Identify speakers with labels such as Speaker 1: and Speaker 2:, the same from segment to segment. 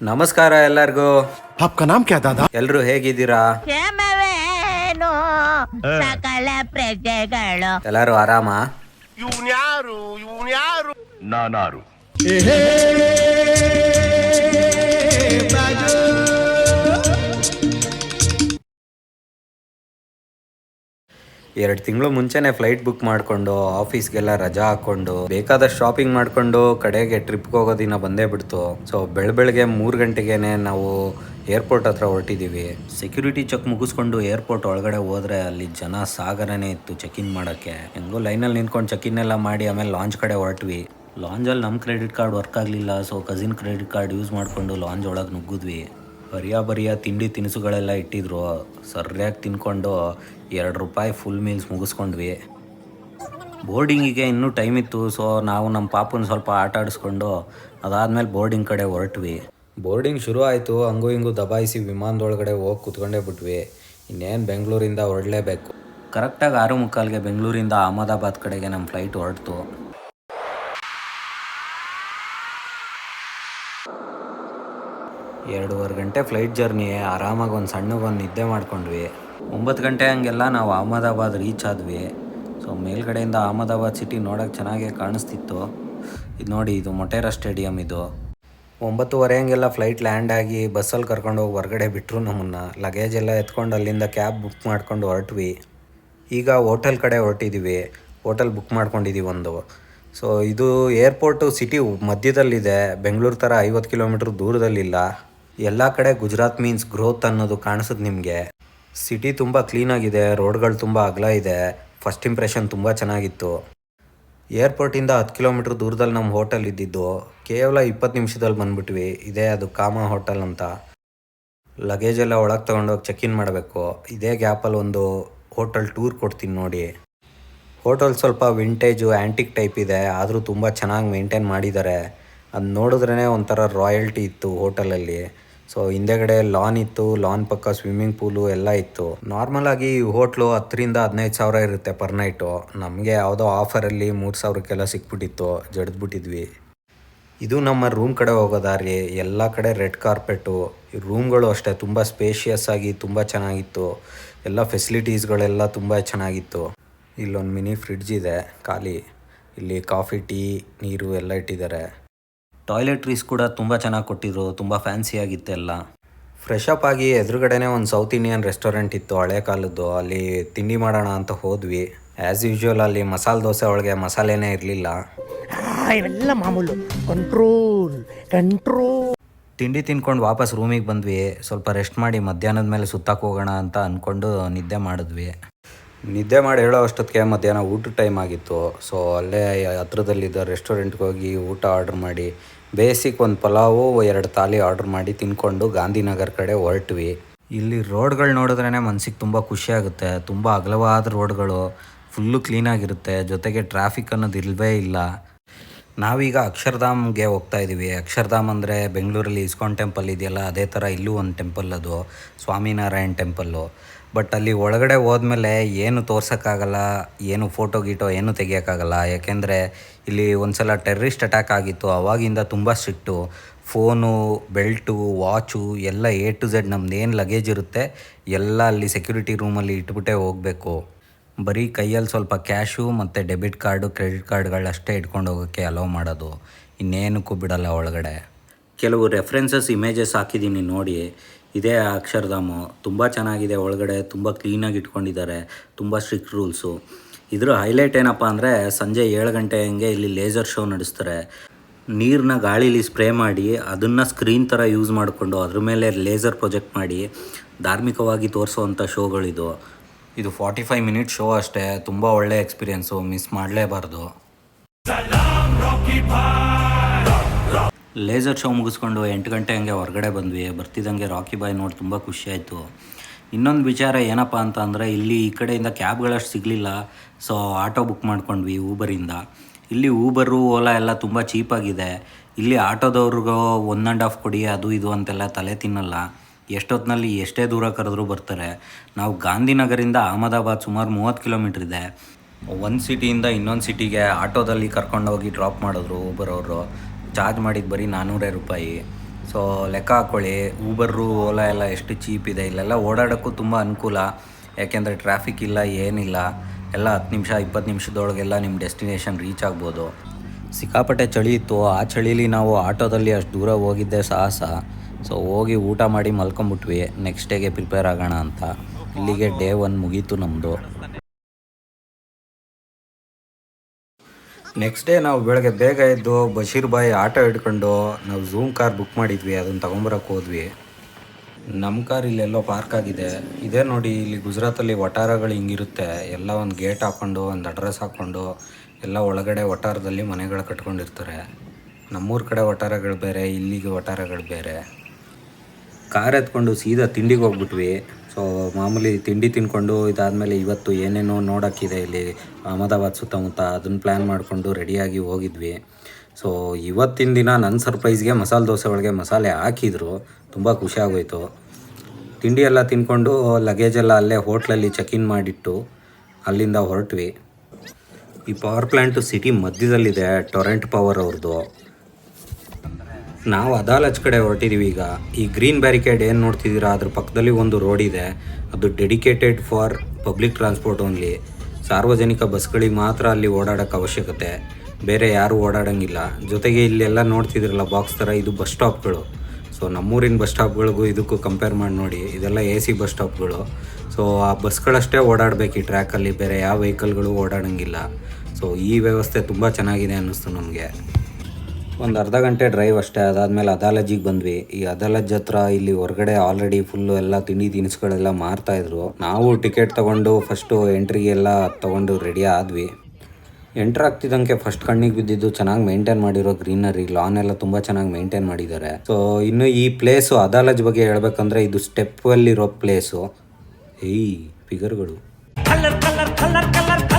Speaker 1: ನಮಸ್ಕಾರ ಎಲ್ಲರಿಗೂ
Speaker 2: आपका नाम क्या दादा
Speaker 1: ಎಲ್ರು ಹೇಗಿದ್ದೀರಾ
Speaker 3: ಕ್ಷಮವೇನು ಸಕಲ ಪ್ರಜೆಗಳು
Speaker 1: ಎಲ್ಲರೂ ಆರಾಮ
Speaker 4: ನಾನಾರು
Speaker 1: ಎರಡು ತಿಂಗಳು ಮುಂಚೆನೆ ಫ್ಲೈಟ್ ಬುಕ್ ಮಾಡಿಕೊಂಡು ಆಫೀಸ್ಗೆಲ್ಲ ರಜಾ ಹಾಕೊಂಡು ಬೇಕಾದಷ್ಟು ಶಾಪಿಂಗ್ ಮಾಡಿಕೊಂಡು ಕಡೆಗೆ ಟ್ರಿಪ್ಗೆ ಹೋಗೋ ದಿನ ಬಂದೇ ಬಿಡ್ತು. ಸೊ ಬೆಳ ಬೆಳಗ್ಗೆ ಮೂರು ಗಂಟೆಗೆನೆ ನಾವು ಏರ್ಪೋರ್ಟ್ ಹತ್ರ ಹೊರಟಿದ್ದೀವಿ ಸೆಕ್ಯೂರಿಟಿ ಚೆಕ್ ಮುಗಿಸ್ಕೊಂಡು ಏರ್ಪೋರ್ಟ್ ಒಳಗಡೆ ಹೋದ್ರೆ ಅಲ್ಲಿ ಜನ ಸಾಗರನೇ ಇತ್ತು ಚೆಕ್ ಇನ್ ಮಾಡೋಕ್ಕೆ. ಹೆಂಗೋ ಲೈನಲ್ಲಿ ನಿಂತ್ಕೊಂಡು ಚೆಕ್ ಇನ್ ಎಲ್ಲ ಮಾಡಿ, ಆಮೇಲೆ ಲಾಂಚ್ ಕಡೆ ಹೊರಟ್ವಿ. ಲಾಂಜಲ್ಲಿ ನಮ್ಮ ಕ್ರೆಡಿಟ್ ಕಾರ್ಡ್ ವರ್ಕ್ ಆಗಲಿಲ್ಲ so cousin credit card use ಮಾಡಿಕೊಂಡು ಲಾಂಜ್ ಒಳಗೆ ನುಗ್ಗಿದ್ವಿ. ಬರಿಯ ಬರಿಯ ತಿಂಡಿ ತಿನಿಸುಗಳೆಲ್ಲ ಇಟ್ಟಿದ್ರು. ಸರಿಯಾಗಿ ತಿನ್ಕೊಂಡು ಎರಡು ರೂಪಾಯಿ ಫುಲ್ ಮೀಲ್ಸ್ ಮುಗಿಸ್ಕೊಂಡ್ವಿ. ಬೋರ್ಡಿಂಗಿಗೆ ಇನ್ನೂ ಟೈಮ್ ಇತ್ತು ಸೊ ನಾವು ನಮ್ಮ ಪಾಪನ ಸ್ವಲ್ಪ ಆಟ ಆಡಿಸ್ಕೊಂಡು ಅದಾದಮೇಲೆ ಬೋರ್ಡಿಂಗ್ ಕಡೆ ಹೊರಟ್ವಿ. ಬೋರ್ಡಿಂಗ್ ಶುರು ಆಯಿತು, ಹಂಗೂ ಹಿಂಗೂ ದಬಾಯಿಸಿ ವಿಮಾನದೊಳಗಡೆ ಹೋಗಿ ಕುತ್ಕೊಂಡೇ ಬಿಟ್ವಿ. ಇನ್ನೇನು ಬೆಂಗಳೂರಿಂದ ಹೊರಡಲೇಬೇಕು. ಕರೆಕ್ಟಾಗಿ ಆರು ಮುಕ್ಕಾಲ್ಗೆ ಬೆಂಗಳೂರಿಂದ ಅಹಮದಾಬಾದ್ ಕಡೆಗೆ ನಮ್ಮ ಫ್ಲೈಟ್ ಹೊರಡ್ತು ಎರಡೂವರೆ ಗಂಟೆ ಫ್ಲೈಟ್ ಜರ್ನಿ ಆರಾಮಾಗಿ ಒಂದು ಸಣ್ಣಗೆ ಒಂದು ನಿದ್ದೆ ಮಾಡ್ಕೊಂಡ್ವಿ. ಒಂಬತ್ತು ಗಂಟೆ ಹಂಗೆಲ್ಲ ನಾವು ಅಹಮದಾಬಾದ್ ರೀಚ್ ಆದ್ವಿ. ಸೊ ಮೇಲ್ಗಡೆಯಿಂದ ಅಹಮದಾಬಾದ್ ಸಿಟಿ ನೋಡೋಕೆ ಚೆನ್ನಾಗೇ ಕಾಣಿಸ್ತಿತ್ತು. ಇದು ನೋಡಿ, ಇದು ಮೊಟೇರಾ ಸ್ಟೇಡಿಯಂ ಇದು. ಒಂಬತ್ತುವರೆ ಹಂಗೆಲ್ಲ ಫ್ಲೈಟ್ ಲ್ಯಾಂಡ್ ಆಗಿ ಬಸ್ಸಲ್ಲಿ ಕರ್ಕೊಂಡು ಹೋಗಿ ಹೊರಗಡೆ ಬಿಟ್ಟರು ನಮ್ಮನ್ನು. ಲಗೇಜ್ ಎಲ್ಲ ಎತ್ಕೊಂಡು ಅಲ್ಲಿಂದ ಕ್ಯಾಬ್ ಬುಕ್ ಮಾಡ್ಕೊಂಡು ಹೊರಟ್ವಿ. ಈಗ ಹೋಟೆಲ್ ಕಡೆ ಹೊರಟಿದ್ದೀವಿ ಹೋಟೆಲ್ ಬುಕ್ ಮಾಡ್ಕೊಂಡಿದ್ದೀವಿ ಒಂದು. ಸೊ ಇದು ಏರ್ಪೋರ್ಟು ಸಿಟಿ ಮಧ್ಯದಲ್ಲಿದೆ. ಬೆಂಗಳೂರು ಥರ ಐವತ್ತು ಕಿಲೋಮೀಟ್ರ್ ದೂರದಲ್ಲಿಲ್ಲ. ಎಲ್ಲ ಕಡೆ ಗುಜರಾತ್ ಮೀನ್ಸ್ ಗ್ರೋತ್ ಅನ್ನೋದು ಕಾಣಿಸುತ್ತೆ ನಿಮಗೆ. ಸಿಟಿ ತುಂಬ ಕ್ಲೀನಾಗಿದೆ ರೋಡ್ಗಳು ತುಂಬ ಅಗಲ ಇದೆ ಫಸ್ಟ್ ಇಂಪ್ರೆಷನ್ ತುಂಬ ಚೆನ್ನಾಗಿತ್ತು. ಏರ್ಪೋರ್ಟಿಂದ ಹತ್ತು ಕಿಲೋಮೀಟ್ರ್ ದೂರದಲ್ಲಿ ನಮ್ಮ ಹೋಟೆಲ್ ಇದ್ದಿದ್ದು, ಕೇವಲ ಇಪ್ಪತ್ತು ನಿಮಿಷದಲ್ಲಿ ಬಂದ್ಬಿಟ್ವಿ, ಇದೇ ಅದು ಕಾಮ ಹೋಟೆಲ್ ಅಂತ. ಲಗೇಜ್ ಎಲ್ಲ ಒಳಗೆ ತೊಗೊಂಡೋಗಿ ಚೆಕ್ ಇನ್ ಮಾಡಬೇಕು, ಇದೇ ಗ್ಯಾಪಲ್ಲಿ ಒಂದು ಹೋಟೆಲ್ ಟೂರ್ ಕೊಡ್ತೀನಿ ನೋಡಿ. ಹೋಟೆಲ್ ಸ್ವಲ್ಪ ವಿಂಟೇಜು ಆ್ಯಂಟಿಕ್ ಟೈಪ್ ಇದೆ, ಆದರೂ ತುಂಬ ಚೆನ್ನಾಗಿ ಮೇಂಟೈನ್ ಮಾಡಿದ್ದಾರೆ. ಅದು ನೋಡಿದ್ರೇ ಒಂಥರ ರಾಯಲ್ಟಿ ಇತ್ತು ಹೋಟೆಲಲ್ಲಿ. ಸೊ ಹಿಂದೆಗಡೆ ಲಾನ್ ಇತ್ತು ಲಾನ್ ಪಕ್ಕ ಸ್ವಿಮ್ಮಿಂಗ್ ಪೂಲು ಎಲ್ಲ ಇತ್ತು. ನಾರ್ಮಲ್ ಆಗಿ ಈ ಹೋಟ್ಲು ಹತ್ತರಿಂದ ಹದಿನೈದು ಸಾವಿರ ಇರುತ್ತೆ ಪರ್ ನೈಟು ನಮಗೆ ಯಾವುದೋ ಆಫರಲ್ಲಿ ಮೂರು ಸಾವಿರಕ್ಕೆಲ್ಲ ಸಿಕ್ಬಿಟ್ಟಿತ್ತು, ಜಡ್ದ್ಬಿಟ್ಟಿದ್ವಿ. ಇದು ನಮ್ಮ ರೂಮ್ ಕಡೆ ಹೋಗೋ ದಾರಿ, ಎಲ್ಲ ಕಡೆ ರೆಡ್ ಕಾರ್ಪೆಟು ರೂಮ್ಗಳು ಅಷ್ಟೇ, ತುಂಬ ಸ್ಪೇಷಿಯಸ್ ಆಗಿ ತುಂಬ ಚೆನ್ನಾಗಿತ್ತು. ಎಲ್ಲ ಫೆಸಿಲಿಟೀಸ್ಗಳೆಲ್ಲ ತುಂಬ ಚೆನ್ನಾಗಿತ್ತು. ಇಲ್ಲೊಂದು ಮಿನಿ ಫ್ರಿಡ್ಜ್ ಇದೆ, ಖಾಲಿ. ಇಲ್ಲಿ ಕಾಫಿ ಟೀ ನೀರು ಎಲ್ಲ ಇಟ್ಟಿದ್ದಾರೆ. ಟಾಯ್ಲೆಟ್ರೀಸ್ ಕೂಡ ತುಂಬ ಚೆನ್ನಾಗಿ ಕೊಟ್ಟಿದ್ರು ತುಂಬ ಫ್ಯಾನ್ಸಿ ಆಗಿತ್ತು ಎಲ್ಲ. ಫ್ರೆಶ್ ಅಪ್ ಆಗಿ ಎದುರುಗಡೆನೇ ಒಂದು ಸೌತ್ ಇಂಡಿಯನ್ ರೆಸ್ಟೋರೆಂಟ್ ಇತ್ತು ಹಳೆ ಕಾಲದ್ದು. ಅಲ್ಲಿ ತಿಂಡಿ ಮಾಡೋಣ ಅಂತ ಹೋದ್ವಿ. ಆ್ಯಸ್ ಯೂಶ್ವಲ್ ಅಲ್ಲಿ ಮಸಾಲೆ ದೋಸೆ ಒಳಗೆ ಮಸಾಲೆನೇ ಇರಲಿಲ್ಲ.
Speaker 2: ಇವೆಲ್ಲ ಮಾಮೂಲು. ಕಂಟ್ರೋಲ್ ಕಂಟ್ರೋಲ್
Speaker 1: ತಿಂಡಿ ತಿನ್ಕೊಂಡು ವಾಪಸ್ ರೂಮಿಗೆ ಬಂದ್ವಿ. ಸ್ವಲ್ಪ ರೆಸ್ಟ್ ಮಾಡಿ ಮಧ್ಯಾಹ್ನದ ಮೇಲೆ ಸುತ್ತಕ್ಕೆ ಹೋಗೋಣ ಅಂತ ಅಂದ್ಕೊಂಡು ನಿದ್ದೆ ಮಾಡಿದ್ವಿ. ನಿದ್ದೆ ಮಾಡಿ ಹೇಳೋ ಅಷ್ಟೊತ್ತಿಗೆ ಮಧ್ಯಾಹ್ನ ಊಟದ ಟೈಮ್ ಆಗಿತ್ತು. ಸೊ ಅಲ್ಲೇ ಹತ್ರದಲ್ಲಿದ್ದ ರೆಸ್ಟೋರೆಂಟ್ಗೆ ಹೋಗಿ ಊಟ ಆರ್ಡ್ರ್ ಮಾಡಿ ಬೇಸಿಕ್ ಒಂದು ಪಲಾವು, ಎರಡು ತಾಲಿ ಆರ್ಡ್ರ್ ಮಾಡಿ ತಿನ್ಕೊಂಡು ಗಾಂಧಿನಗರ್ ಕಡೆ ಹೊರಟ್ವಿ. ಇಲ್ಲಿ ರೋಡ್ಗಳು ನೋಡಿದ್ರೇ ಮನಸ್ಸಿಗೆ ತುಂಬ ಖುಷಿಯಾಗುತ್ತೆ ತುಂಬ ಅಗಲವಾದ ರೋಡ್ಗಳು ಫುಲ್ಲು ಕ್ಲೀನಾಗಿರುತ್ತೆ ಜೊತೆಗೆ ಟ್ರಾಫಿಕ್ ಅನ್ನೋದು ಇಲ್ಲವೇ ಇಲ್ಲ. ನಾವೀಗ ಅಕ್ಷರಧಾಮ್ಗೆ ಹೋಗ್ತಾ ಇದ್ದೀವಿ ಅಕ್ಷರಧಾಮ್ ಅಂದರೆ ಬೆಂಗಳೂರಲ್ಲಿ ಇಸ್ಕಾನ್ ಟೆಂಪಲ್ ಇದೆಯಲ್ಲ, ಅದೇ ಥರ ಇಲ್ಲೂ ಒಂದು ಟೆಂಪಲ್ ಅದು. ಸ್ವಾಮಿನಾರಾಯಣ್ ಟೆಂಪಲ್ಲು ಬಟ್ ಅಲ್ಲಿ ಒಳಗಡೆ ಹೋದ್ಮೇಲೆ ಏನು ತೋರ್ಸೋಕ್ಕಾಗಲ್ಲ, ಏನು ಫೋಟೋ ಗೀಟೋ ಏನು ತೆಗಿಯೋಕ್ಕಾಗಲ್ಲ. ಯಾಕೆಂದರೆ ಇಲ್ಲಿ ಒಂದು ಸಲ ಟೆರ್ರಿಸ್ಟ್ ಅಟ್ಯಾಕ್ ಆಗಿತ್ತು ಆವಾಗಿಂದ ತುಂಬ ಸ್ಟ್ರಿಕ್ಟು ಫೋನು ಬೆಲ್ಟು ವಾಚು ಎಲ್ಲ ಎ ಟು ಝೆಡ್ ನಮ್ದು ಏನು ಲಗೇಜ್ ಇರುತ್ತೆ, ಎಲ್ಲ ಅಲ್ಲಿ ಸೆಕ್ಯೂರಿಟಿ ರೂಮಲ್ಲಿ ಇಟ್ಬಿಟ್ಟೇ ಹೋಗಬೇಕು. ಬರೀ ಕೈಯಲ್ಲಿ ಸ್ವಲ್ಪ ಕ್ಯಾಶು ಮತ್ತು ಡೆಬಿಟ್ ಕಾರ್ಡು ಕ್ರೆಡಿಟ್ ಕಾರ್ಡ್ಗಳಷ್ಟೇ ಇಟ್ಕೊಂಡು ಹೋಗೋಕ್ಕೆ ಅಲೋ ಮಾಡೋದು. ಇನ್ನೇನಕ್ಕೂ ಬಿಡಲ್ಲ ಒಳಗಡೆ. ಕೆಲವು ರೆಫರೆನ್ಸಸ್ ಇಮೇಜಸ್ ಹಾಕಿದ್ದೀನಿ ನೋಡಿ. ಇದೇ ಅಕ್ಷರಧಾಮು. ತುಂಬ ಚೆನ್ನಾಗಿದೆ ಒಳಗಡೆ, ತುಂಬ ಕ್ಲೀನಾಗಿ ಇಟ್ಕೊಂಡಿದ್ದಾರೆ, ತುಂಬ ಸ್ಟ್ರಿಕ್ಟ್ ರೂಲ್ಸು ಇದರ ಹೈಲೈಟ್ ಏನಪ್ಪ ಅಂದರೆ ಸಂಜೆ ಏಳು ಗಂಟೆ ಹಂಗೆ ಇಲ್ಲಿ ಲೇಸರ್ ಶೋ ನಡೆಸ್ತಾರೆ. ನೀರನ್ನ ಗಾಳೀಲಿ ಸ್ಪ್ರೇ ಮಾಡಿ, ಅದನ್ನು ಸ್ಕ್ರೀನ್ ಥರ ಯೂಸ್ ಮಾಡಿಕೊಂಡು ಅದ್ರ ಮೇಲೆ ಲೇಸರ್ ಪ್ರೊಜೆಕ್ಟ್ ಮಾಡಿ, ಧಾರ್ಮಿಕವಾಗಿ ತೋರಿಸುವಂಥ ಶೋಗಳಿದು ಇದು ಫಾರ್ಟಿ ಫೈವ್ ಮಿನಿಟ್ ಶೋ ಅಷ್ಟೇ, ತುಂಬ ಒಳ್ಳೆ ಎಕ್ಸ್ಪೀರಿಯೆನ್ಸು ಮಿಸ್ ಮಾಡಲೇಬಾರ್ದು. ಲೇಸರ್ ಶೋ ಮುಗಿಸ್ಕೊಂಡು ಎಂಟು ಗಂಟೆ ಹಂಗೆ ಹೊರಗಡೆ ಬಂದ್ವಿ. ಬರ್ತಿದ್ದಂಗೆ ರಾಕಿ ಬಾಯ್ ನೋಡಿ ತುಂಬ ಖುಷಿಯಾಯಿತು ಇನ್ನೊಂದು ವಿಚಾರ ಏನಪ್ಪ ಅಂತ ಅಂದರೆ, ಇಲ್ಲಿ ಈ ಕಡೆಯಿಂದ ಕ್ಯಾಬ್ಗಳಷ್ಟು ಸಿಗಲಿಲ್ಲ. ಸೊ ಆಟೋ ಬುಕ್ ಮಾಡ್ಕೊಂಡ್ವಿ ಊಬರಿಂದ. ಇಲ್ಲಿ ಊಬರು, ಓಲಾ ಎಲ್ಲ ತುಂಬ ಚೀಪಾಗಿದೆ ಇಲ್ಲಿ ಆಟೋದವ್ರಿಗೂ ಒನ್ ಆ್ಯಂಡ್ ಆಫ್ ಕೊಡಿ, ಅದು ಇದು ಅಂತೆಲ್ಲ ತಲೆ ತಿನ್ನಲ್ಲ. ಎಷ್ಟೊತ್ತಿನಲ್ಲಿ ಎಷ್ಟೇ ದೂರ ಕರೆದ್ರೂ ಬರ್ತಾರೆ. ನಾವು ಗಾಂಧಿನಗರಿಂದ ಅಹಮದಾಬಾದ್ ಸುಮಾರು ಮೂವತ್ತು ಕಿಲೋಮೀಟ್ರ್ ಇದೆ. ಒಂದು ಸಿಟಿಯಿಂದ ಇನ್ನೊಂದು ಸಿಟಿಗೆ ಆಟೋದಲ್ಲಿ ಕರ್ಕೊಂಡೋಗಿ ಡ್ರಾಪ್ ಮಾಡಿದ್ರು ಊಬರ್ ಅವರು. ಚಾರ್ಜ್ ಮಾಡಿದ್ದು ಬರೀ ನಾನ್ನೂರೇ ರೂಪಾಯಿ. ಸೊ ಲೆಕ್ಕ ಹಾಕ್ಕೊಳ್ಳಿ ಊಬರು ಓಲಾ ಎಲ್ಲ ಎಷ್ಟು ಚೀಪ್ ಇದೆ. ಇಲ್ಲೆಲ್ಲ ಓಡಾಡೋಕ್ಕೂ ತುಂಬ ಅನುಕೂಲ. ಯಾಕೆಂದರೆ ಟ್ರಾಫಿಕ್ ಇಲ್ಲ, ಏನಿಲ್ಲ. ಎಲ್ಲ ಹತ್ತು ನಿಮಿಷ, ಇಪ್ಪತ್ತು ನಿಮಿಷದೊಳಗೆಲ್ಲ ನಿಮ್ಮ ಡೆಸ್ಟಿನೇಷನ್ ರೀಚ್ ಆಗ್ಬೋದು. ಸಿಕ್ಕಾಪಟ್ಟೆ ಚಳಿ ಇತ್ತು. ಆ ಚಳಿಲಿ ನಾವು ಆಟೋದಲ್ಲಿ ಅಷ್ಟು ದೂರ ಹೋಗಿದ್ದೆ ಸಾಹಸ. ಸೊ ಹೋಗಿ ಊಟ ಮಾಡಿ ಮಲ್ಕೊಂಬಿಟ್ವಿ. ನೆಕ್ಸ್ಟ್ ಡೇಗೆ ಪ್ರಿಪೇರ್ ಆಗೋಣ ಅಂತ. ಇಲ್ಲಿಗೆ ಡೇ ಒನ್ ಮುಗೀತು ನಮ್ಮದು ನೆಕ್ಸ್ಟ್ ಡೇ ನಾವು ಬೆಳಗ್ಗೆ ಬೇಗ ಎದ್ದು ಬಶೀರ್ ಬಾಯಿ ಆಟೋ ಹಿಡ್ಕೊಂಡು ನಾವು ಝೂಮ್ ಕಾರ್ ಬುಕ್ ಮಾಡಿದ್ವಿ, ಅದನ್ನು ತೊಗೊಂಬರಕ್ಕೆ ಹೋದ್ವಿ. ನಮ್ಮ ಕಾರ್ ಇಲ್ಲೆಲ್ಲೋ ಪಾರ್ಕ್ ಆಗಿದೆ. ಇದೇ ನೋಡಿ, ಇಲ್ಲಿ ಗುಜರಾತಲ್ಲಿ ವಟಾರಗಳು ಹಿಂಗಿರುತ್ತೆ. ಎಲ್ಲ ಒಂದು ಗೇಟ್ ಹಾಕ್ಕೊಂಡು ಒಂದು ಅಡ್ರೆಸ್ ಹಾಕ್ಕೊಂಡು ಎಲ್ಲ ಒಳಗಡೆ ವಟಾರದಲ್ಲಿ ಮನೆಗಳು ಕಟ್ಕೊಂಡಿರ್ತಾರೆ. ನಮ್ಮೂರ ಕಡೆ ವಟಾರಗಳು ಬೇರೆ, ಇಲ್ಲಿಗೆ ವಟಾರಗಳು ಬೇರೆ. ಕಾರ್ ಎತ್ಕೊಂಡು ಸೀದಾ ತಿಂಡಿಗೆ ಹೋಗ್ಬಿಟ್ವಿ. ಸೊ ಮಾಮೂಲಿ ತಿಂಡಿ ತಿನ್ಕೊಂಡು ಇದಾದಮೇಲೆ ಇವತ್ತು ಏನೇನೋ ನೋಡೋಕ್ಕಿದೆ ಇಲ್ಲಿ ಅಹಮದಾಬಾದ್ ಸುತ್ತಮುತ್ತ ಅದನ್ನು ಪ್ಲ್ಯಾನ್ ಮಾಡಿಕೊಂಡು ರೆಡಿಯಾಗಿ ಹೋಗಿದ್ವಿ. ಸೊ ಇವತ್ತಿನ ದಿನ ನನ್ನ ಸರ್ಪ್ರೈಸ್ಗೆ ಮಸಾಲೆ ದೋಸೆ ಒಳಗೆ ಮಸಾಲೆ ಹಾಕಿದ್ರು. ತುಂಬ ಖುಷಿಯಾಗೋಯಿತು ತಿಂಡಿ ಎಲ್ಲ ತಿನ್ಕೊಂಡು ಲಗೇಜ್ ಎಲ್ಲ ಅಲ್ಲೇ ಹೋಟ್ಲಲ್ಲಿ ಚೆಕ್ ಇನ್ ಮಾಡಿಟ್ಟು ಅಲ್ಲಿಂದ ಹೊರಟ್ವಿ. ಈ ಪವರ್ ಪ್ಲ್ಯಾಂಟು ಸಿಟಿ ಮಧ್ಯದಲ್ಲಿದೆ ಟೊರೆಂಟ್ ಪವರ್ ಅವ್ರದ್ದು ನಾವು ಅದಾಲಜ್ ಕಡೆ ಹೊರಟಿದ್ದೀವಿ ಈಗ. ಈ ಗ್ರೀನ್ ಬ್ಯಾರಿಕೇಡ್ ಏನು ನೋಡ್ತಿದ್ದೀರಾ ಅದ್ರ ಪಕ್ಕದಲ್ಲಿ ಒಂದು ರೋಡ್ ಇದೆ. ಅದು dedicated for public transport only ಸಾರ್ವಜನಿಕ ಬಸ್ಗಳಿಗೆ ಮಾತ್ರ ಅಲ್ಲಿ ಓಡಾಡೋಕ್ಕೆ ಅವಶ್ಯಕತೆ. ಬೇರೆ ಯಾರೂ ಓಡಾಡೋಂಗಿಲ್ಲ. ಜೊತೆಗೆ ಇಲ್ಲೆಲ್ಲ ನೋಡ್ತಿದ್ದೀರಲ್ಲ ಬಾಕ್ಸ್ ಥರ ಇದು ಬಸ್ ಸ್ಟಾಪ್ಗಳು ಸೊ ನಮ್ಮೂರಿನ ಬಸ್ ಸ್ಟಾಪ್ಗಳಿಗೂ ಇದಕ್ಕೂ ಕಂಪೇರ್ ಮಾಡಿ ನೋಡಿ. ಇದೆಲ್ಲ ಎ ಸಿ ಬಸ್ ಸ್ಟಾಪ್ಗಳು ಸೊ ಆ ಬಸ್ಗಳಷ್ಟೇ ಓಡಾಡಬೇಕು ಈ ಟ್ರ್ಯಾಕಲ್ಲಿ ಬೇರೆ ಯಾವ ವೆಹಿಕಲ್ಗಳು ಓಡಾಡಂಗಿಲ್ಲ. ಸೊ ಈ ವ್ಯವಸ್ಥೆ ತುಂಬ ಚೆನ್ನಾಗಿದೆ ಅನ್ನಿಸ್ತು ನಮಗೆ. ಒಂದು ಅರ್ಧ ಗಂಟೆ ಡ್ರೈವ್ ಅಷ್ಟೇ, ಅದಾದಮೇಲೆ ಅದಾಲಜಿಗೆ ಬಂದ್ವಿ. ಈ ಅದಾಲಜ್ ಹತ್ರ ಇಲ್ಲಿ ಹೊರಗಡೆ ಆಲ್ರೆಡಿ ಫುಲ್ಲು ಎಲ್ಲ ತಿಂಡಿ ತಿನಿಸುಗಳೆಲ್ಲ ಮಾರ್ತಾ ಇದ್ರು. ನಾವು ಟಿಕೆಟ್ ತಗೊಂಡು ಫಸ್ಟು ಎಂಟ್ರಿಗೆಲ್ಲ ತಗೊಂಡು ರೆಡಿ ಆದ್ವಿ. ಎಂಟ್ರ್ ಆಗ್ತಿದ್ದಂಗೆ ಫಸ್ಟ್ ಕಣ್ಣಿಗೆ ಬಿದ್ದಿದ್ದು ಚೆನ್ನಾಗಿ ಮೇಂಟೈನ್ ಮಾಡಿರೋ ಗ್ರೀನರಿ ಲಾನ್ ಎಲ್ಲ ತುಂಬ ಚೆನ್ನಾಗಿ ಮೇಂಟೈನ್ ಮಾಡಿದ್ದಾರೆ. ಸೊ ಇನ್ನು ಈ ಪ್ಲೇಸು ಅದಾಲಜ್ ಬಗ್ಗೆ ಹೇಳ್ಬೇಕಂದ್ರೆ ಇದು ಸ್ಟೆಪ್ ಅಲ್ಲಿರೋ ಪ್ಲೇಸು ಏಯ್ ಫಿಗರ್ಗಳು ಸ್ಟೆಪ್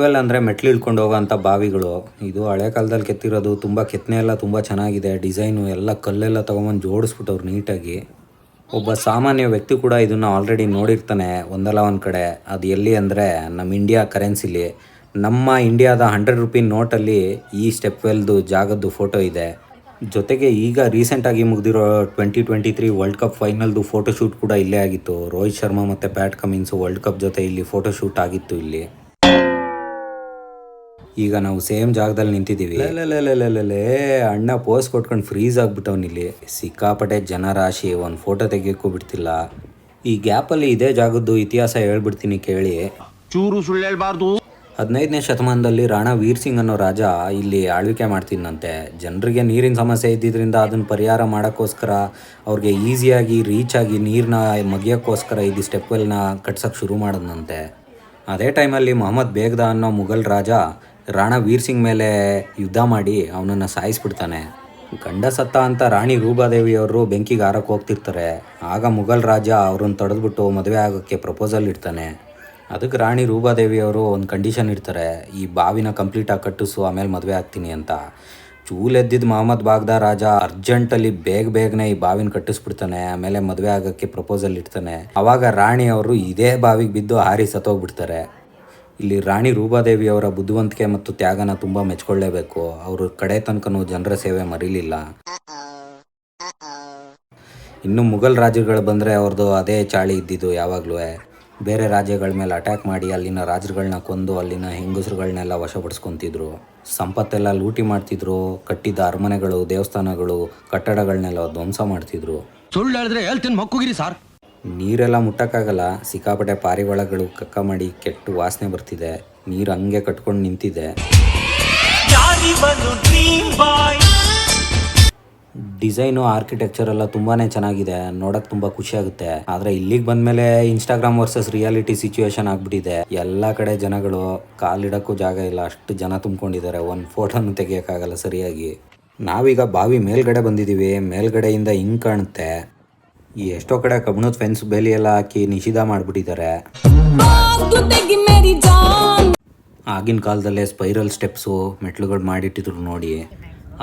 Speaker 1: ವೆಲ್ ಅಂದರೆ ಮೆಟ್ಲು ಇಳ್ಕೊಂಡು ಹೋಗೋಂಥ ಬಾವಿಗಳು. ಇದು ಹಳೆ ಕಾಲದಲ್ಲಿ ಕೆತ್ತಿರೋದು ತುಂಬ ಕೆತ್ತನೆ ಎಲ್ಲ ತುಂಬ ಚೆನ್ನಾಗಿದೆ. ಡಿಸೈನು ಎಲ್ಲ ಕಲ್ಲೆಲ್ಲ ತೊಗೊಂಬಂದು ಜೋಡಿಸ್ಬಿಟ್ಟವ್ರು ನೀಟಾಗಿ. ಒಬ್ಬ ಸಾಮಾನ್ಯ ವ್ಯಕ್ತಿ ಕೂಡ ಇದನ್ನು ಆಲ್ರೆಡಿ ನೋಡಿರ್ತಾನೆ ಒಂದಲ್ಲ ಒಂದು ಕಡೆ. ಅದು ಎಲ್ಲಿ ಅಂದರೆ ನಮ್ಮ ಇಂಡಿಯಾ ಕರೆನ್ಸಿಲಿ ನಮ್ಮ ಇಂಡಿಯಾದ ಹಂಡ್ರೆಡ್ ರುಪಿ ನೋಟಲ್ಲಿ ಈ ಸ್ಟೆಪ್ ವೆಲ್ದು ಜಾಗದ್ದು ಫೋಟೋ ಇದೆ. ಜೊತೆಗೆ ಈಗ ರೀಸೆಂಟಾಗಿ ಮುಗಿದಿರೋ twenty twenty three world cup ಫೈನಲ್ದು photoshoot ಕೂಡ ಇಲ್ಲೇ ಆಗಿತ್ತು. ರೋಹಿತ್ ಶರ್ಮಾ ಮತ್ತು ಪ್ಯಾಟ್ ಕಮಿನ್ಸು ವರ್ಲ್ಡ್ ಕಪ್ ಜೊತೆ ಇಲ್ಲಿ ಫೋಟೋಶೂಟ್ ಆಗಿತ್ತು ಇಲ್ಲಿ. ಈಗ ನಾವು ಸೇಮ್ ಜಾಗದಲ್ಲಿ ನಿಂತಿದ್ದೀವಿ. ಲೇ ಅಣ್ಣ ಪೋಸ್ ಕೊಟ್ಕೊಂಡು ಫ್ರೀಸ್ ಆಗ್ಬಿಟ್ಟವನಿಲ್ಲಿ ಸಿಕ್ಕಾಪಟ್ಟೆ ಜನ ರಾಶಿ ಒಂದು ಫೋಟೋ ತೆಗಿಯೋಕ್ಕೂ ಬಿಡ್ತಿಲ್ಲ ಈ ಗ್ಯಾಪಲ್ಲಿ ಇದೇ ಜಾಗದ್ದು ಇತಿಹಾಸ ಹೇಳ್ಬಿಡ್ತೀನಿ ಕೇಳಿ.
Speaker 2: ಚೂರು ಸುಳ್ಳು ಹೇಳ್ಬಾರ್ದು
Speaker 1: ಹದಿನೈದನೇ ಶತಮಾನದಲ್ಲಿ ರಾಣಾ ವೀರ್ ಸಿಂಗ್ ಅನ್ನೋ ರಾಜ ಇಲ್ಲಿ ಆಳ್ವಿಕೆ ಮಾಡ್ತಿದ್ದಂತೆ ಜನರಿಗೆ ನೀರಿನ ಸಮಸ್ಯೆ ಇದ್ದಿದ್ದರಿಂದ ಅದನ್ನು ಪರಿಹಾರ ಮಾಡೋಕ್ಕೋಸ್ಕರ ಅವ್ರಿಗೆ ಈಸಿಯಾಗಿ ರೀಚ್ ಆಗಿ ನೀರನ್ನ ಮಗಿಯೋಕ್ಕೋಸ್ಕರ ಇದು ಸ್ಟೆಪ್ವೆಲ್ನ ಕಟ್ಸೋಕ್ಕೆ ಶುರು ಮಾಡಿದ್ನಂತೆ. ಅದೇ ಟೈಮಲ್ಲಿ ಮೊಹಮ್ಮದ್ ಬೇಗ್ದ ಅನ್ನೋ ಮುಘಲ್ ರಾಜ ರಾಣಾ ವೀರ್ ಸಿಂಗ್ ಮೇಲೆ ಯುದ್ಧ ಮಾಡಿ ಅವನನ್ನು ಸಾಯಿಸ್ಬಿಡ್ತಾನೆ. ಗಂಡ ಸತ್ತ ಅಂತ ರಾಣಿ ರೂಪಾದೇವಿಯವರು ಬೆಂಕಿಗೆ ಹಾರಕ್ಕೆ ಹೋಗ್ತಿರ್ತಾರೆ. ಆಗ ಮುಘಲ್ ರಾಜ ಅವ್ರನ್ನ ತಡೆದ್ಬಿಟ್ಟು ಮದುವೆ ಆಗೋಕ್ಕೆ ಪ್ರಪೋಸಲ್ ಇಡ್ತಾನೆ. ಅದಕ್ಕೆ ರಾಣಿ ರೂಪಾದೇವಿಯವರು ಒಂದು ಕಂಡೀಷನ್ ಇಡ್ತಾರೆ. ಈ ಬಾವಿನ ಕಂಪ್ಲೀಟಾಗಿ ಕಟ್ಟಿಸು, ಆಮೇಲೆ ಮದುವೆ ಆಗ್ತೀನಿ ಅಂತ. ಚೂಲೆದ್ದಿದ್ದ ಮೊಹಮ್ಮದ್ ಬಾಗ್ದಾ ರಾಜ ಅರ್ಜೆಂಟಲ್ಲಿ ಬೇಗ ಬೇಗನೆ ಈ ಬಾವಿನ ಕಟ್ಟಿಸ್ಬಿಡ್ತಾನೆ. ಆಮೇಲೆ ಮದುವೆ ಆಗೋಕ್ಕೆ ಪ್ರಪೋಸಲ್ ಇಡ್ತಾನೆ. ಅವಾಗ ರಾಣಿ ಅವರು ಇದೇ ಬಾವಿಗೆ ಬಿದ್ದು ಹಾರಿ ಸತ್ತೋಗ್ಬಿಡ್ತಾರೆ. ಇಲ್ಲಿ ರಾಣಿ ರೂಪಾದೇವಿ ಅವರ ಬುದ್ಧಿವಂತಿಕೆ ಮತ್ತು ತ್ಯಾಗನ ತುಂಬ ಮೆಚ್ಕೊಳ್ಳೇಬೇಕು. ಅವರು ಕಡೆ ತನಕನೂ ಜನರ ಸೇವೆ ಮರೀಲಿಲ್ಲ. ಇನ್ನು ಮುಘಲ್ ರಾಜ್ಯಗಳು ಬಂದರೆ ಅವ್ರದ್ದು ಅದೇ ಚಾಳಿ ಇದ್ದಿದ್ದು ಯಾವಾಗಲೂ. ಬೇರೆ ರಾಜ್ಯಗಳ ಮೇಲೆ ಅಟ್ಯಾಕ್ ಮಾಡಿ ಅಲ್ಲಿನ ರಾಜರುಗಳನ್ನ ಕೊಂದು ಅಲ್ಲಿನ ಹೆಂಗಸರುಗಳನ್ನೆಲ್ಲ ವಶಪಡಿಸ್ಕೊತಿದ್ರು. ಸಂಪತ್ತೆಲ್ಲ ಲೂಟಿ ಮಾಡ್ತಿದ್ರು. ಕಟ್ಟಿದ್ದ ಅರಮನೆಗಳು, ದೇವಸ್ಥಾನಗಳು ಕಟ್ಟಡಗಳನ್ನೆಲ್ಲ ಧ್ವಂಸ ಮಾಡ್ತಿದ್ರು.
Speaker 2: ಸುಳ್ಳು ಹೇಳಿದ್ರೆ ಹೇಳ್ತೀನಿ ಮಕ್ಕುಗಿರಿ ಸಾರ್.
Speaker 1: ನೀರೆಲ್ಲ ಮುಟ್ಟಕ್ಕಾಗಲ್ಲ. ಸಿಕ್ಕಾಪಟ್ಟೆ ಪಾರಿವಾಳಗಳು ಕಕ್ಕ ಮಾಡಿ ಕೆಟ್ಟು ವಾಸನೆ ಬರ್ತಿದೆ. ನೀರು ಹಂಗೆ ಕಟ್ಕೊಂಡು ನಿಂತಿದೆ. ಡಿಸೈನು ಆರ್ಕಿಟೆಕ್ಚರ್ ಎಲ್ಲ ತುಂಬಾನೇ ಚೆನ್ನಾಗಿದೆ. ನೋಡಕ್ ತುಂಬಾ ಖುಷಿ ಆಗುತ್ತೆ. ಆದ್ರೆ ಇಲ್ಲಿಗೆ ಬಂದ್ಮೇಲೆ ಇನ್ಸ್ಟಾಗ್ರಾಮ್ ವರ್ಸಸ್ ರಿಯಾಲಿಟಿ ಸಿಚುವೇಶನ್ ಆಗ್ಬಿಟ್ಟಿದೆ. ಎಲ್ಲಾ ಕಡೆ ಜನಗಳು ಕಾಲಿಡಕ್ಕೂ ಜಾಗ ಇಲ್ಲ. ಅಷ್ಟು ಜನ ತುಂಬಿಕೊಂಡಿದ್ದಾರೆ. ಒಂದು ಫೋಟೋನು ತೆಗಿಯೋಕ್ಕಾಗಲ್ಲ ಸರಿಯಾಗಿ. ನಾವೀಗ ಬಾವಿ ಮೇಲ್ಗಡೆ ಬಂದಿದ್ದೀವಿ ಮೇಲ್ಗಡೆಯಿಂದ ಹಿಂಗ್ ಕಾಣುತ್ತೆ. ಈ ಎಷ್ಟೋ ಕಡೆ ಕಬ್ಬಿಣದ ಫೆನ್ಸ್ ಬೇಲಿ ಎಲ್ಲ ಹಾಕಿ ನಿಷೇಧ ಮಾಡಿಬಿಟ್ಟಿದ್ದಾರೆ ಆಗಿನ ಕಾಲದಲ್ಲೇ ಸ್ಪೈರಲ್ ಸ್ಟೆಪ್ಸು ಮೆಟ್ಲುಗಳು ಮಾಡಿಟ್ಟಿದ್ರು ನೋಡಿ.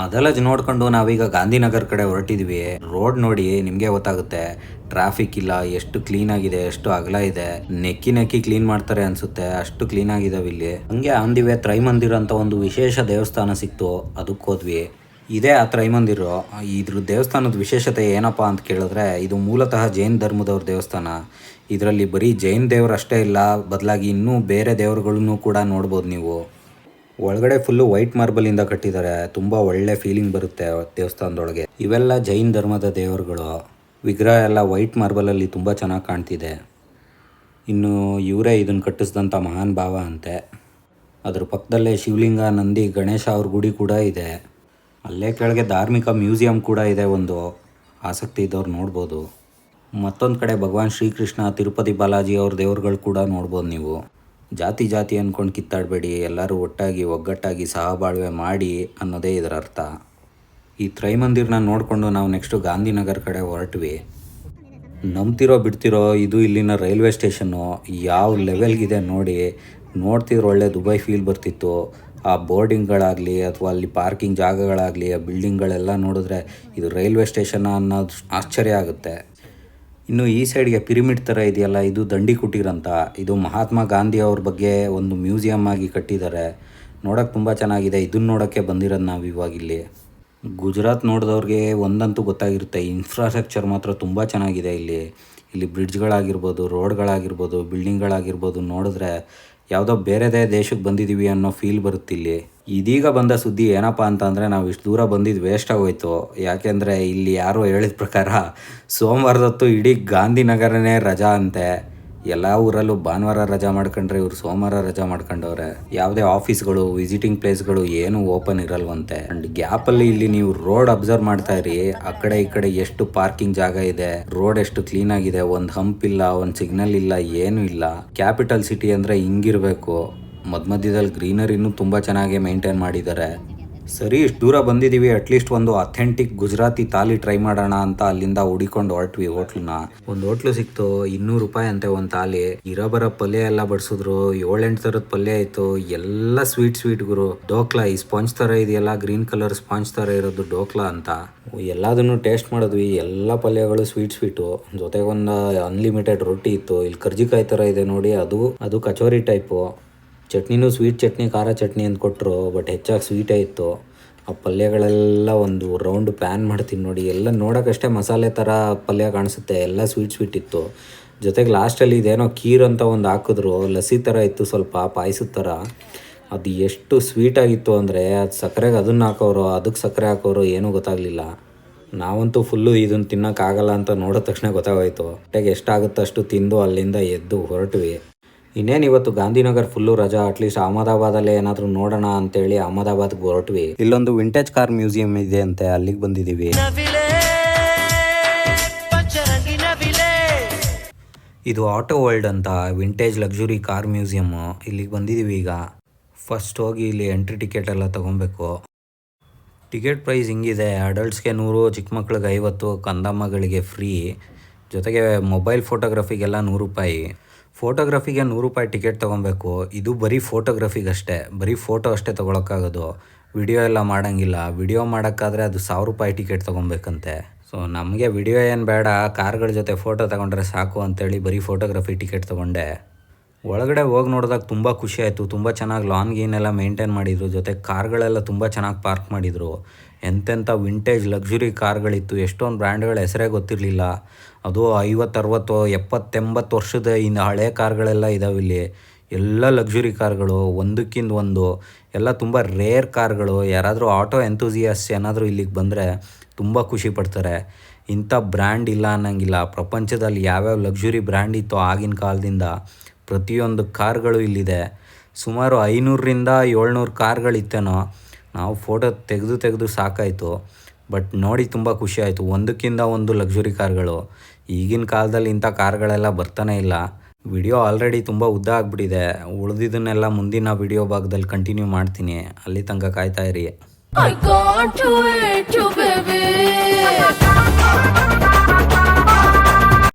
Speaker 1: ಅದೆಲ್ಲ ನೋಡ್ಕೊಂಡು ನಾವೀಗ ಗಾಂಧಿನಗರ್ ಕಡೆ ಹೊರಟಿದ್ವಿ. ರೋಡ್ ನೋಡಿ ನಿಮಗೆ ಗೊತ್ತಾಗುತ್ತೆ. ಟ್ರಾಫಿಕ್ ಇಲ್ಲ, ಎಷ್ಟು ಕ್ಲೀನ್ ಆಗಿದೆ, ಎಷ್ಟು ಅಗಲ ಇದೆ. ನೆಕ್ಕಿ ನೆಕ್ಕಿ ಕ್ಲೀನ್ ಮಾಡ್ತಾರೆ ಅನ್ಸುತ್ತೆ. ಅಷ್ಟು ಕ್ಲೀನ್ ಆಗಿದಾವೆ ಇಲ್ಲಿ. ಹಂಗೆ ಆನ್ ದಿ ವೇ ತ್ರೈ ಮಂದಿರ ಅಂತ ಒಂದು ವಿಶೇಷ ದೇವಸ್ಥಾನ ಸಿಕ್ತು. ಅದಕ್ಕೆ ಹೋದ್ವಿ ಇದೇ ಆ ತ್ರೈಮಂದಿರ ಇದ್ರ ದೇವಸ್ಥಾನದ ವಿಶೇಷತೆ ಏನಪ್ಪ ಅಂತ ಕೇಳಿದ್ರೆ, ಇದು ಮೂಲತಃ ಜೈನ್ ಧರ್ಮದವ್ರ ದೇವಸ್ಥಾನ. ಇದರಲ್ಲಿ ಬರೀ ಜೈನ್ ದೇವ್ರು ಅಷ್ಟೇ ಇಲ್ಲ, ಬದಲಾಗಿ ಇನ್ನೂ ಬೇರೆ ದೇವರುಗಳನ್ನು ಕೂಡ ನೋಡ್ಬೋದು ನೀವು. ಒಳಗಡೆ ಫುಲ್ಲು ವೈಟ್ ಮಾರ್ಬಲಿಂದ ಕಟ್ಟಿದ್ದಾರೆ ತುಂಬ ಒಳ್ಳೆ ಫೀಲಿಂಗ್ ಬರುತ್ತೆ ದೇವಸ್ಥಾನದೊಳಗೆ. ಇವೆಲ್ಲ ಜೈನ್ ಧರ್ಮದ ದೇವರುಗಳು. ವಿಗ್ರಹ ಎಲ್ಲ ವೈಟ್ ಮಾರ್ಬಲಲ್ಲಿ ತುಂಬ ಚೆನ್ನಾಗಿ ಕಾಣ್ತಿದೆ. ಇನ್ನು ಇವರೇ ಇದನ್ನು ಕಟ್ಟಿಸಿದಂಥ ಮಹಾನ್ ಭಾವ ಅಂತೆ. ಅದ್ರ ಪಕ್ಕದಲ್ಲೇ ಶಿವಲಿಂಗ, ನಂದಿ, ಗಣೇಶ ಅವ್ರ ಗುಡಿ ಕೂಡ ಇದೆ. ಅಲ್ಲೇ ಕೆಳಗೆ ಧಾರ್ಮಿಕ ಮ್ಯೂಸಿಯಂ ಕೂಡ ಇದೆ, ಒಂದು ಆಸಕ್ತಿ ಇದ್ದವ್ರು ನೋಡ್ಬೋದು. ಮತ್ತೊಂದು ಕಡೆ ಭಗವಾನ್ ಶ್ರೀಕೃಷ್ಣ, ತಿರುಪತಿ ಬಾಲಾಜಿ ಅವ್ರ ದೇವ್ರುಗಳು ಕೂಡ ನೋಡ್ಬೋದು ನೀವು. ಜಾತಿ ಜಾತಿ ಅಂದ್ಕೊಂಡು ಕಿತ್ತಾಡಬೇಡಿ, ಎಲ್ಲರೂ ಒಟ್ಟಾಗಿ, ಒಗ್ಗಟ್ಟಾಗಿ ಸಹಬಾಳ್ವೆ ಮಾಡಿ ಅನ್ನೋದೇ ಇದರ ಅರ್ಥ. ಈ ತ್ರೈಮಂದಿರನ ನೋಡಿಕೊಂಡು ನಾವು ನೆಕ್ಸ್ಟು ಗಾಂಧಿನಗರ ಕಡೆ ಹೊರಟ್ವಿ. ನಂಬ್ತಿರೋ ಬಿಡ್ತಿರೋ ಇದು ಇಲ್ಲಿನ ರೈಲ್ವೆ ಸ್ಟೇಷನ್ನು, ಯಾವ ಲೆವೆಲ್ಗಿದೆ ನೋಡಿ. ನೋಡ್ತಿದ್ರೆ ಒಳ್ಳೆ ದುಬೈ ಫೀಲ್ ಬರ್ತಿತ್ತು. ಆ ಬೋರ್ಡಿಂಗ್ಗಳಾಗಲಿ ಅಥವಾ ಅಲ್ಲಿ ಪಾರ್ಕಿಂಗ್ ಜಾಗಗಳಾಗಲಿ, ಆ ಬಿಲ್ಡಿಂಗ್ಗಳೆಲ್ಲ ನೋಡಿದ್ರೆ ಇದು ರೈಲ್ವೆ ಸ್ಟೇಷನ್ ಅನ್ನೋದು ಆಶ್ಚರ್ಯ ಆಗುತ್ತೆ. ಇನ್ನು ಈ ಸೈಡ್ಗೆ ಪಿರಿಮಿಡ್ ಥರ ಇದೆಯಲ್ಲ, ಇದು ದಂಡಿ ಕುಟೀರಂತ ಇದು ಮಹಾತ್ಮ ಗಾಂಧಿ ಅವ್ರ ಬಗ್ಗೆ ಒಂದು ಮ್ಯೂಸಿಯಂ ಆಗಿ ಕಟ್ಟಿದ್ದಾರೆ. ನೋಡೋಕೆ ತುಂಬ ಚೆನ್ನಾಗಿದೆ. ಇದನ್ನ ನೋಡೋಕ್ಕೆ ಬಂದಿರೋದು ನಾವು ಇವಾಗ ಇಲ್ಲಿ. ಗುಜರಾತ್ ನೋಡಿದವ್ರಿಗೆ ಒಂದಂತೂ ಗೊತ್ತಾಗಿರುತ್ತೆ. ಇನ್ಫ್ರಾಸ್ಟ್ರಕ್ಚರ್ ಮಾತ್ರ ತುಂಬ ಚೆನ್ನಾಗಿದೆ ಇಲ್ಲಿ. ಇಲ್ಲಿ ಬ್ರಿಡ್ಜ್ಗಳಾಗಿರ್ಬೋದು ರೋಡ್ಗಳಾಗಿರ್ಬೋದು ಬಿಲ್ಡಿಂಗ್ಗಳಾಗಿರ್ಬೋದು ನೋಡಿದ್ರೆ ಯಾವುದೋ ಬೇರೆದೇ ದೇಶಕ್ಕೆ ಬಂದಿದ್ದೀವಿ ಅನ್ನೋ ಫೀಲ್ ಬರುತ್ತೆ ಇಲ್ಲಿ ಇದೀಗ ಬಂದ ಸುದ್ದಿ ಏನಪ್ಪ ಅಂತ ಅಂದರೆ ನಾವು ಇಷ್ಟು ದೂರ ಬಂದಿದ್ದು ವೇಸ್ಟ್ ಆಗೋಯ್ತು. ಯಾಕೆಂದರೆ ಇಲ್ಲಿ ಯಾರೋ ಹೇಳಿದ ಪ್ರಕಾರ ಸೋಮವಾರದತ್ತು ಇಡೀ ಗಾಂಧಿನಗರನೇ ರಜಾ ಅಂತೆ. ಎಲ್ಲ ಊರಲ್ಲೂ ಭಾನುವಾರ ರಜಾ ಮಾಡ್ಕೊಂಡ್ರೆ ಇವ್ರು ಸೋಮವಾರ ರಜಾ ಮಾಡ್ಕೊಂಡವ್ರೆ. ಯಾವುದೇ ಆಫೀಸ್ಗಳು ವಿಸಿಟಿಂಗ್ ಪ್ಲೇಸ್ಗಳು ಏನು ಓಪನ್ ಇರಲ್ವಂತೆ. ಅಂಡ್ ಗ್ಯಾಪ್ ಅಲ್ಲಿ ಇಲ್ಲಿ ನೀವು ರೋಡ್ ಅಬ್ಸರ್ವ್ ಮಾಡ್ತಾ ಇರಿ. ಆ ಕಡೆ ಈ ಕಡೆ ಎಷ್ಟು ಪಾರ್ಕಿಂಗ್ ಜಾಗ ಇದೆ ರೋಡ್ ಎಷ್ಟು ಕ್ಲೀನ್ ಆಗಿದೆ, ಒಂದು ಹಂಪ್ ಇಲ್ಲ, ಒಂದು ಸಿಗ್ನಲ್ ಇಲ್ಲ, ಏನು ಇಲ್ಲ. ಕ್ಯಾಪಿಟಲ್ ಸಿಟಿ ಅಂದ್ರೆ ಹಿಂಗಿರಬೇಕು. ಮಧ್ಯ ಮಧ್ಯದಲ್ಲಿ ಗ್ರೀನರಿನೂ ತುಂಬಾ ಚೆನ್ನಾಗಿ ಮೇಂಟೈನ್ ಮಾಡಿದ್ದಾರೆ. ಸರಿ, ಇಷ್ಟು ದೂರ ಬಂದಿದ್ದೀವಿ ಅಟ್ಲೀಸ್ಟ್ ಒಂದು ಅಥೆಂಟಿಕ್ ಗುಜರಾತಿ ತಾಲಿ ಟ್ರೈ ಮಾಡೋಣ ಅಂತ ಅಲ್ಲಿಂದ ಹುಡಿಕೊಂಡು ಹೊರಟ್ವಿ ಹೋಟ್ಲನ್ನ ಒಂದು ಹೋಟ್ಲು ಸಿಕ್ತು, ಇನ್ನೂರು ರೂಪಾಯಿ ಅಂತೆ ಒಂದು ತಾಲಿ. ಇರೋ ಬರೋ ಪಲ್ಯ ಎಲ್ಲ ಬಡಿಸಿದ್ರು, ಏಳೆಂಟು ಥರದ ಪಲ್ಯ ಆಯಿತು ಎಲ್ಲ ಸ್ವೀಟ್ ಸ್ವೀಟ್ ಗುರು. ಡೋಕ್ಲಾ, ಈ ಸ್ಪಾಂಜ್ ಥರ ಇದೆಯಲ್ಲ ಗ್ರೀನ್ ಕಲರ್ ಸ್ಪಾಂಜ್ ಥರ ಇರೋದು ಡೋಕ್ಲಾ ಅಂತ. ಎಲ್ಲದನ್ನು ಟೇಸ್ಟ್ ಮಾಡಿದ್ವಿ, ಎಲ್ಲ ಪಲ್ಯಗಳು ಸ್ವೀಟ್ ಸ್ವೀಟು ಜೊತೆಗೆ ಒಂದು ಅನ್ಲಿಮಿಟೆಡ್ ರೊಟ್ಟಿ ಇತ್ತು, ಇಲ್ಲಿ ಕರ್ಜಿಕಾಯಿ ಥರ ಇದೆ ನೋಡಿ, ಅದು ಅದು ಕಚೋರಿ ಟೈಪು ಚಟ್ನಿನೂ ಸ್ವೀಟ್ ಚಟ್ನಿ, ಖಾರ ಚಟ್ನಿ ಅಂತ ಕೊಟ್ಟರು ಬಟ್ ಹೆಚ್ಚಾಗಿ ಸ್ವೀಟೇ ಇತ್ತು. ಆ ಪಲ್ಯಗಳೆಲ್ಲ ಒಂದು ರೌಂಡ್ ಪ್ಯಾನ್ ಮಾಡ್ತೀನಿ ನೋಡಿ. ಎಲ್ಲ ನೋಡೋಕ್ಕಷ್ಟೇ ಮಸಾಲೆ ಥರ ಪಲ್ಯ ಕಾಣಿಸುತ್ತೆ. ಎಲ್ಲ ಸ್ವೀಟ್ ಸ್ವೀಟ್ ಇತ್ತು. ಜೊತೆಗೆ ಲಾಸ್ಟಲ್ಲಿ ಇದೇನೋ ಕೀರ್ ಅಂತ ಒಂದು ಹಾಕಿದ್ರು. ಲಸ್ಸಿ ಥರ ಇತ್ತು ಸ್ವಲ್ಪ, ಪಾಯಸದ ಥರ ಅದು ಎಷ್ಟು ಸ್ವೀಟಾಗಿತ್ತು ಅಂದರೆ ಅದು ಸಕ್ಕರೆಗೆ ಅದನ್ನು ಹಾಕೋರು ಅದಕ್ಕೆ ಸಕ್ಕರೆ ಹಾಕೋರು ಏನೂ ಗೊತ್ತಾಗಲಿಲ್ಲ. ನಾವಂತೂ ಫುಲ್ಲು ಇದನ್ನು ತಿನ್ನೋಕ್ಕಾಗಲ್ಲ ಅಂತ ನೋಡಿದ ತಕ್ಷಣ ಗೊತ್ತಾಗೋಯ್ತು. ಹೊಟ್ಟೆಗೆ ಎಷ್ಟಾಗುತ್ತೋ ಅಷ್ಟು ತಿಂದು ಅಲ್ಲಿಂದ ಎದ್ದು ಹೊರಟ್ವಿ. ಇನ್ನೇನು ಇವತ್ತು ಗಾಂಧಿನಗರ್ ಫುಲ್ಲು ರಜಾ ಅಟ್ಲೀಸ್ಟ್ ಅಹಮದಾಬಾದಲ್ಲೇ ಏನಾದರೂ ನೋಡೋಣ ಅಂತೇಳಿ ಅಹಮದಾಬಾದ್ಗೆ ಹೊರಟ್ವಿ. ಇಲ್ಲೊಂದು ವಿಂಟೇಜ್ ಕಾರ್ ಮ್ಯೂಸಿಯಂ ಇದೆ ಅಂತೆ, ಅಲ್ಲಿಗೆ ಬಂದಿದ್ದೀವಿ ಇದು ಆಟೋ ವರ್ಲ್ಡ್ ಅಂತ ವಿಂಟೇಜ್ ಲಕ್ಸುರಿ ಕಾರ್ ಮ್ಯೂಸಿಯಮ್ಮು ಇಲ್ಲಿಗೆ ಬಂದಿದ್ದೀವಿ ಈಗ. ಫಸ್ಟ್ ಹೋಗಿ ಇಲ್ಲಿ ಎಂಟ್ರಿ ಟಿಕೆಟ್ ಎಲ್ಲ ತೊಗೊಬೇಕು. ಟಿಕೆಟ್ ಪ್ರೈಸ್ ಹಿಂಗಿದೆ ಅಡಲ್ಟ್ಸ್ಗೆ ನೂರು ಚಿಕ್ಕ ಮಕ್ಳಿಗೆ ಐವತ್ತು, ಕಂದಮ್ಮಗಳಿಗೆ ಫ್ರೀ ಜೊತೆಗೆ ಮೊಬೈಲ್ ಫೋಟೋಗ್ರಫಿಗೆಲ್ಲ ನೂರು ರೂಪಾಯಿ. ಫೋಟೋಗ್ರಫಿಗೆ ನೂರು ರೂಪಾಯಿ ಟಿಕೆಟ್ ತೊಗೊಬೇಕು. ಇದು ಬರೀ ಫೋಟೋಗ್ರಫಿಗಷ್ಟೇ. ಬರೀ ಫೋಟೋ ಅಷ್ಟೇ ತೊಗೊಳಕ್ಕಾಗೋದು. ವಿಡಿಯೋ ಎಲ್ಲ ಮಾಡೋಂಗಿಲ್ಲ. ವಿಡಿಯೋ ಮಾಡೋಕ್ಕಾದ್ರೆ ಅದು ಸಾವಿರ ರೂಪಾಯಿ ಟಿಕೆಟ್ ತೊಗೊಬೇಕಂತೆ. ಸೊ ನಮಗೆ ವಿಡಿಯೋ ಏನು ಬೇಡ, ಕಾರ್ಗಳ ಜೊತೆ ಫೋಟೋ ತೊಗೊಂಡ್ರೆ ಸಾಕು ಅಂತೇಳಿ ಬರೀ ಫೋಟೋಗ್ರಫಿ ಟಿಕೆಟ್ ತೊಗೊಂಡೆ. ಒಳಗಡೆ ಹೋಗಿ ನೋಡಿದಾಗ ತುಂಬ ಖುಷಿ ಆಯಿತು. ತುಂಬ ಚೆನ್ನಾಗಿ ಲಾನ್ ಗೀನೆಲ್ಲ ಮೇಂಟೈನ್ ಮಾಡಿದರು. ಜೊತೆ ಕಾರ್ಗಳೆಲ್ಲ ತುಂಬ ಚೆನ್ನಾಗಿ ಪಾರ್ಕ್ ಮಾಡಿದರು. ಎಂತೆಂಥ ವಿಂಟೇಜ್ ಲಕ್ಸುರಿ ಕಾರ್ಗಳಿತ್ತು. ಎಷ್ಟೊಂದು ಬ್ರ್ಯಾಂಡ್ಗಳ ಹೆಸರೇ ಗೊತ್ತಿರಲಿಲ್ಲ. ಅದು ಐವತ್ತು ಅರವತ್ತು ಎಪ್ಪತ್ತೆಂಬತ್ತು ವರ್ಷದ ಇನ್ನು ಹಳೆ ಕಾರ್ಗಳೆಲ್ಲ ಇದಾವೆ ಇಲ್ಲಿ. ಎಲ್ಲ ಲಕ್ಸುರಿ ಕಾರ್ಗಳು ಒಂದಕ್ಕಿಂತ ಒಂದು. ಎಲ್ಲ ತುಂಬ ರೇರ್ ಕಾರ್ಗಳು. ಯಾರಾದರೂ ಆಟೋ ಎಂತೂಸಿಯಸ್ ಏನಾದರೂ ಇಲ್ಲಿಗೆ ಬಂದರೆ ತುಂಬ ಖುಷಿ ಪಡ್ತಾರೆ. ಇಂಥ ಬ್ರ್ಯಾಂಡ್ ಇಲ್ಲ ಅನ್ನಂಗಿಲ್ಲ. ಪ್ರಪಂಚದಲ್ಲಿ ಯಾವ್ಯಾವ ಲಕ್ಸುರಿ ಬ್ರ್ಯಾಂಡ್ ಇತ್ತು ಆಗಿನ ಕಾಲದಿಂದ ಪ್ರತಿಯೊಂದು ಕಾರ್ಗಳು ಇಲ್ಲಿದೆ. ಸುಮಾರು ಐನೂರರಿಂದ ಏಳ್ನೂರು ಕಾರ್ಗಳಿತ್ತೇನೋ ನಾವು ಫೋಟೋ ತೆಗೆದು ತೆಗೆದು ಸಾಕಾಯಿತು. ಬಟ್ ನೋಡಿ ತುಂಬ ಖುಷಿ ಆಯಿತು. ಒಂದಕ್ಕಿಂತ ಒಂದು ಲಕ್ಸುರಿ ಕಾರ್ಗಳು. ಈಗಿನ ಕಾಲದಲ್ಲಿ ಇಂಥ ಕಾರ್ಗಳೆಲ್ಲ ಬರ್ತಾನೆ ಇಲ್ಲ. ವಿಡಿಯೋ ಆಲ್ರೆಡಿ ತುಂಬ ಉದ್ದ ಆಗಿಬಿಟ್ಟಿದೆ. ಉಳಿದಿದ್ದನ್ನೆಲ್ಲ ಮುಂದಿನ ವಿಡಿಯೋ ಭಾಗದಲ್ಲಿ ಕಂಟಿನ್ಯೂ ಮಾಡ್ತೀನಿ. ಅಲ್ಲಿ ತನಕ ಕಾಯ್ತಾ ಇರಿ.